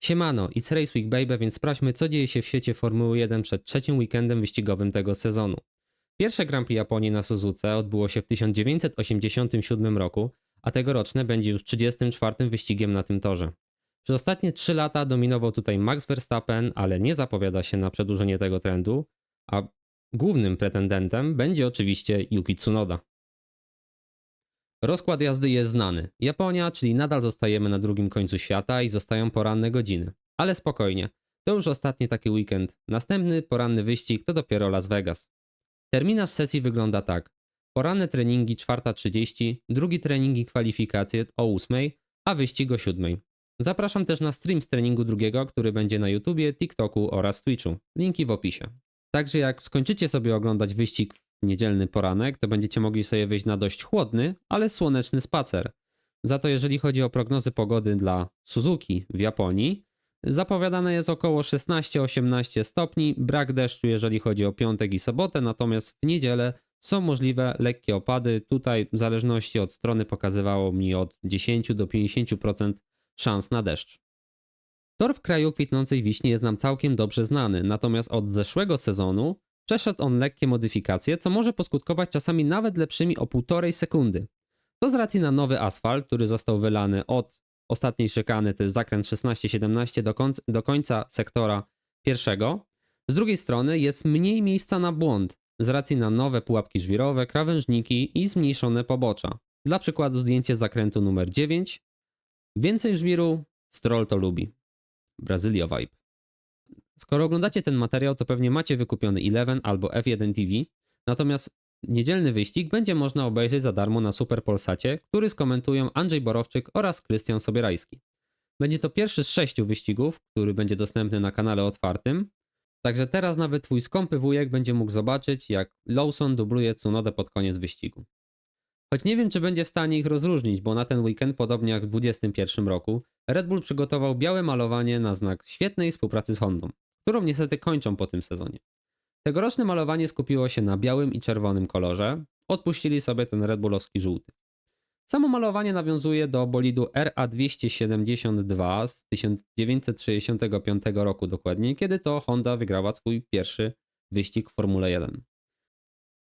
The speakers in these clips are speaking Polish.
Siemano, it's Race Week Baby, więc sprawdźmy co dzieje się w świecie Formuły 1 przed trzecim weekendem wyścigowym tego sezonu. Pierwsze Grand Prix Japonii na Suzuce odbyło się w 1987 roku, a tegoroczne będzie już 34 wyścigiem na tym torze. Przez ostatnie 3 lata dominował tutaj Max Verstappen, ale nie zapowiada się na przedłużenie tego trendu, a głównym pretendentem będzie oczywiście Yuki Tsunoda. Rozkład jazdy jest znany. Japonia, czyli nadal zostajemy na drugim końcu świata i zostają poranne godziny. Ale spokojnie, to już ostatni taki weekend. Następny poranny wyścig to dopiero Las Vegas. Terminarz sesji wygląda tak. Poranne treningi 4.30, drugi trening i kwalifikacje o 8, a wyścig o 7. Zapraszam też na stream z treningu drugiego, który będzie na YouTubie, TikToku oraz Twitchu. Linki w opisie. Także jak skończycie sobie oglądać wyścig niedzielny poranek, to będziecie mogli sobie wyjść na dość chłodny, ale słoneczny spacer. Za to jeżeli chodzi o prognozy pogody dla Suzuki w Japonii, zapowiadane jest około 16-18 stopni, brak deszczu jeżeli chodzi o piątek i sobotę, natomiast w niedzielę są możliwe lekkie opady. Tutaj w zależności od strony pokazywało mi od 10 do 50% szans na deszcz. Tor w kraju kwitnącej wiśni jest nam całkiem dobrze znany, natomiast od zeszłego sezonu przeszedł on lekkie modyfikacje, co może poskutkować czasami nawet lepszymi o półtorej sekundy. To z racji na nowy asfalt, który został wylany od ostatniej szykany, to jest zakręt 16-17 do, końca, do końca sektora pierwszego. Z drugiej strony jest mniej miejsca na błąd z racji na nowe pułapki żwirowe, krawężniki i zmniejszone pobocza. Dla przykładu zdjęcie zakrętu numer 9. Więcej żwiru, Stroll to lubi. Brazylia vibe. Skoro oglądacie ten materiał, to pewnie macie wykupiony Eleven albo F1 TV, natomiast niedzielny wyścig będzie można obejrzeć za darmo na Super Polsacie, który skomentują Andrzej Borowczyk oraz Krystian Sobierajski. Będzie to pierwszy z sześciu wyścigów, który będzie dostępny na kanale otwartym, także teraz nawet twój skąpy wujek będzie mógł zobaczyć, jak Lawson dubluje Tsunodę pod koniec wyścigu. Choć nie wiem, czy będzie w stanie ich rozróżnić, bo na ten weekend, podobnie jak w 2021 roku, Red Bull przygotował białe malowanie na znak świetnej współpracy z Hondą, którą niestety kończą po tym sezonie. Tegoroczne malowanie skupiło się na białym i czerwonym kolorze, odpuścili sobie ten Red Bullowski żółty. Samo malowanie nawiązuje do bolidu RA272 z 1965 roku dokładnie, kiedy to Honda wygrała swój pierwszy wyścig w Formule 1.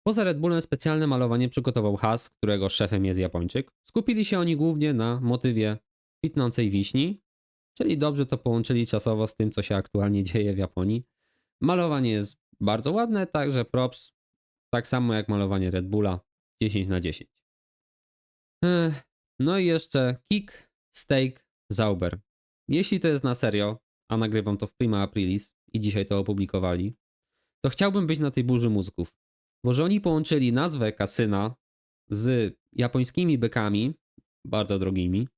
Poza Red Bullem specjalne malowanie przygotował Haas, którego szefem jest Japończyk. Skupili się oni głównie na motywie kwitnącej wiśni, czyli dobrze to połączyli czasowo z tym, co się aktualnie dzieje w Japonii. Malowanie jest bardzo ładne, także props, tak samo jak malowanie Red Bulla, 10 na 10. Ech, no i jeszcze Kick, Steak, Zauber. Jeśli to jest na serio, a nagrywam to w prima aprilis i dzisiaj to opublikowali, to chciałbym być na tej burzy mózgów. Bo że oni połączyli nazwę kasyna z japońskimi bykami, bardzo drogimi,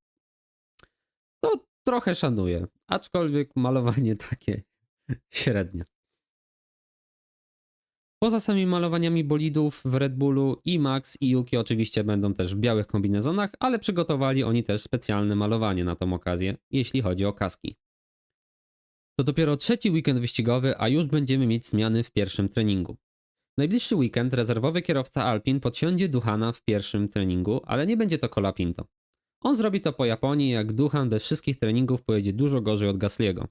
to trochę szanuję. Aczkolwiek malowanie takie średnie. Poza samymi malowaniami bolidów w Red Bullu i Max i Yuki oczywiście będą też w białych kombinezonach, ale przygotowali oni też specjalne malowanie na tą okazję, jeśli chodzi o kaski. To dopiero trzeci weekend wyścigowy, a już będziemy mieć zmiany w pierwszym treningu. Najbliższy weekend rezerwowy kierowca Alpin podsiądzie Duchana w pierwszym treningu, ale nie będzie to Colapinto. On zrobi to po Japonii, jak Duchan bez wszystkich treningów pojedzie dużo gorzej od Gasliego.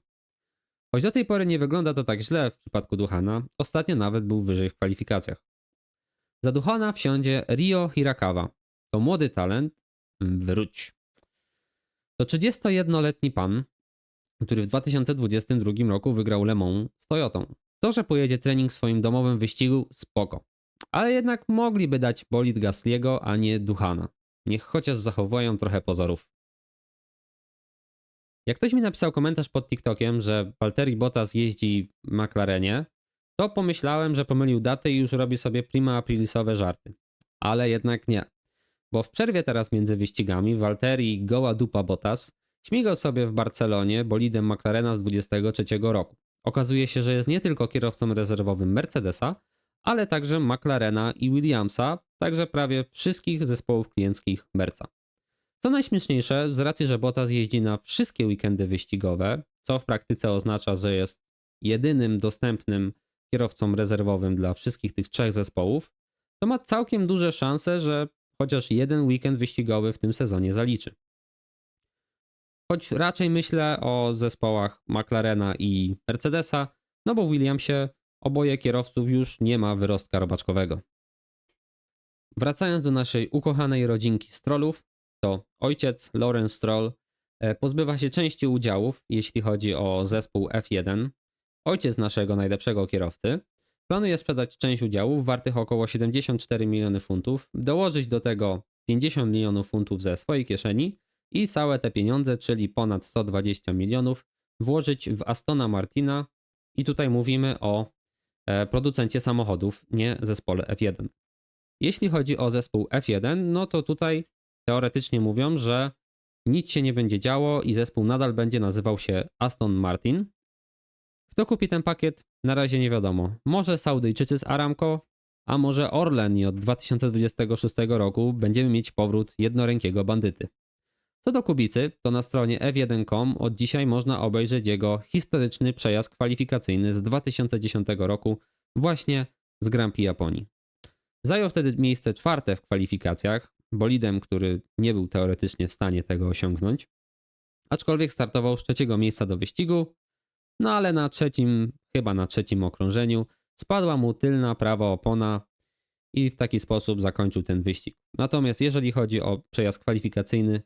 Choć do tej pory nie wygląda to tak źle w przypadku Duchana, ostatnio nawet był wyżej w kwalifikacjach. Za Duchana wsiądzie Rio Hirakawa. To młody talent. Wróć. To 31-letni pan, który w 2022 roku wygrał Le Mans z Toyotą. To, że pojedzie trening w swoim domowym wyścigu, spoko. Ale jednak mogliby dać bolid Gasliego, a nie Duchana. Niech chociaż zachowują trochę pozorów. Jak ktoś mi napisał komentarz pod TikTokiem, że Valtteri Bottas jeździ w McLarenie, to pomyślałem, że pomylił datę i już robi sobie prima aprilisowe żarty. Ale jednak nie. Bo w przerwie teraz między wyścigami Valtteri Goła Dupa Bottas śmigał sobie w Barcelonie bolidem McLarena z 23 roku. Okazuje się, że jest nie tylko kierowcą rezerwowym Mercedesa, ale także McLarena i Williamsa, także prawie wszystkich zespołów klienckich Merca. Co najśmieszniejsze, z racji, że Bottas jeździ na wszystkie weekendy wyścigowe, co w praktyce oznacza, że jest jedynym dostępnym kierowcą rezerwowym dla wszystkich tych trzech zespołów, to ma całkiem duże szanse, że chociaż jeden weekend wyścigowy w tym sezonie zaliczy. choć raczej myślę o zespołach McLarena i Mercedesa, no bo w Williamsie oboje kierowców już nie ma wyrostka robaczkowego. Wracając do naszej ukochanej rodzinki Strollów, to ojciec Lawrence Stroll e, pozbywa się części udziałów, jeśli chodzi o zespół F1. Ojciec naszego najlepszego kierowcy planuje sprzedać część udziałów wartych około 74 miliony funtów, dołożyć do tego 50 milionów funtów ze swojej kieszeni i całe te pieniądze, czyli ponad 120 milionów, włożyć w Astona Martina. I tutaj mówimy o e, producencie samochodów, nie zespole F1. Jeśli chodzi o zespół F1, no to tutaj teoretycznie mówią, że nic się nie będzie działo i zespół nadal będzie nazywał się Aston Martin. Kto kupi ten pakiet? Na razie nie wiadomo. Może Saudyjczycy z Aramco, a może Orlen i od 2026 roku będziemy mieć powrót jednorękiego bandyty. Co do Kubicy, to na stronie f1.com od dzisiaj można obejrzeć jego historyczny przejazd kwalifikacyjny z 2010 roku właśnie z Grand Prix Japonii. Zajął wtedy miejsce czwarte w kwalifikacjach, bolidem, który nie był teoretycznie w stanie tego osiągnąć, aczkolwiek startował z trzeciego miejsca do wyścigu, no ale na trzecim, chyba na trzecim okrążeniu, spadła mu tylna prawa opona i w taki sposób zakończył ten wyścig. Natomiast jeżeli chodzi o przejazd kwalifikacyjny,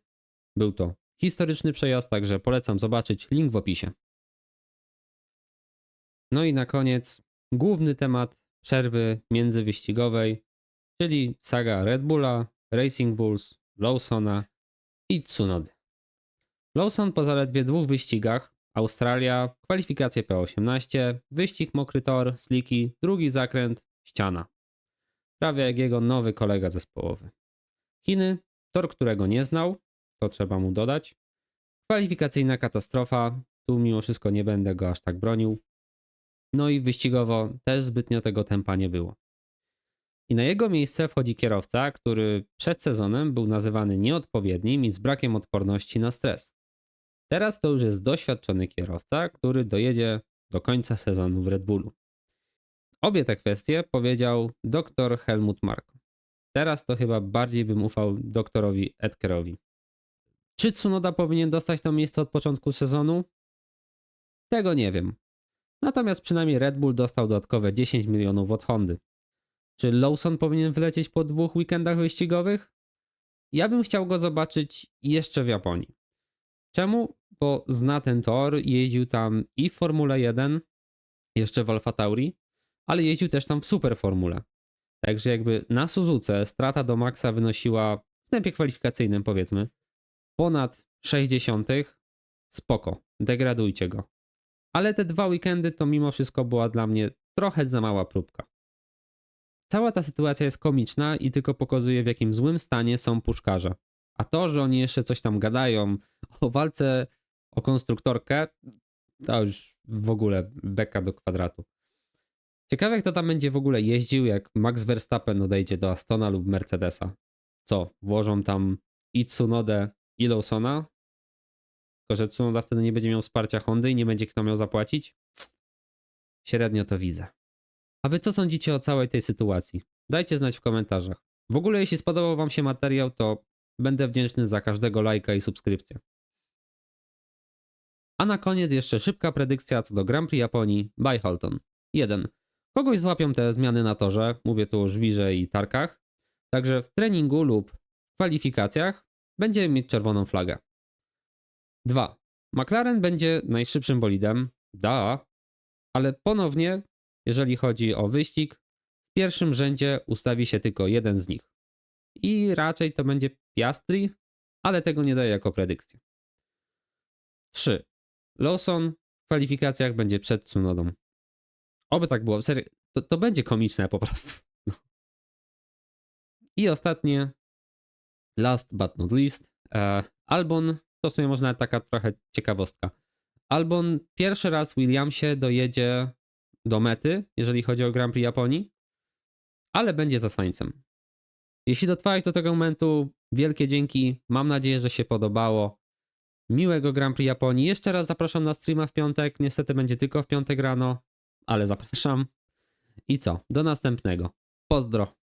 był to historyczny przejazd, także polecam zobaczyć link w opisie. No i na koniec główny temat przerwy międzywyścigowej, czyli saga Red Bulla, Racing Bulls, Lawsona i Tsunody. Lawson po zaledwie dwóch wyścigach Australia, kwalifikacje P18, wyścig mokry tor, sliki, drugi zakręt, ściana. Prawie jak jego nowy kolega zespołowy. Chiny, tor którego nie znał, to trzeba mu dodać. Kwalifikacyjna katastrofa, tu mimo wszystko nie będę go aż tak bronił. No i wyścigowo też zbytnio tego tempa nie było. I na jego miejsce wchodzi kierowca, który przed sezonem był nazywany nieodpowiednim i z brakiem odporności na stres. Teraz to już jest doświadczony kierowca, który dojedzie do końca sezonu w Red Bullu. Obie te kwestie powiedział dr Helmut Marko. Teraz to chyba bardziej bym ufał doktorowi Edkerowi. Czy Tsunoda powinien dostać to miejsce od początku sezonu? Tego nie wiem. Natomiast przynajmniej Red Bull dostał dodatkowe 10 milionów od Hondy. Czy Lawson powinien wylecieć po dwóch weekendach wyścigowych? Ja bym chciał go zobaczyć jeszcze w Japonii. Czemu? Bo zna ten tor, jeździł tam i w Formule 1, jeszcze w Alfa Tauri, ale jeździł też tam w Super Formule. Także jakby na Suzuce strata do Maxa wynosiła w tempie kwalifikacyjnym powiedzmy ponad 60, spoko, degradujcie go. Ale te dwa weekendy to mimo wszystko była dla mnie trochę za mała próbka. Cała ta sytuacja jest komiczna i tylko pokazuje w jakim złym stanie są puszkarze. A to, że oni jeszcze coś tam gadają o walce o konstruktorkę, to już w ogóle beka do kwadratu. Ciekawe, kto tam będzie w ogóle jeździł, jak Max Verstappen odejdzie do Astona lub Mercedesa. Co, włożą tam i Tsunodę, i Lawsona? Tylko, że Tsunoda wtedy nie będzie miał wsparcia Hondy i nie będzie kto miał zapłacić? Średnio to widzę. A wy co sądzicie o całej tej sytuacji? Dajcie znać w komentarzach. W ogóle jeśli spodobał wam się materiał, to będę wdzięczny za każdego lajka i subskrypcję. A na koniec jeszcze szybka predykcja co do Grand Prix Japonii by Halton. 1. Kogoś złapią te zmiany na torze, mówię tu o żwirze i tarkach, także w treningu lub kwalifikacjach będziemy mieć czerwoną flagę. 2. McLaren będzie najszybszym bolidem, da, ale ponownie, jeżeli chodzi o wyścig, w pierwszym rzędzie ustawi się tylko jeden z nich. I raczej to będzie Piastri, ale tego nie daję jako predykcję. 3. Lawson w kwalifikacjach będzie przed Tsunodą. Oby tak było. Serio, to, to będzie komiczne po prostu. I ostatnie, last but not least, e, Albon, to w sumie można taka trochę ciekawostka. Albon pierwszy raz w Williamsie dojedzie do mety, jeżeli chodzi o Grand Prix Japonii, ale będzie za Sańcem. Jeśli dotrwałeś do tego momentu, wielkie dzięki. Mam nadzieję, że się podobało. Miłego Grand Prix Japonii. Jeszcze raz zapraszam na streama w piątek. Niestety będzie tylko w piątek rano, ale zapraszam. I co? Do następnego. Pozdro.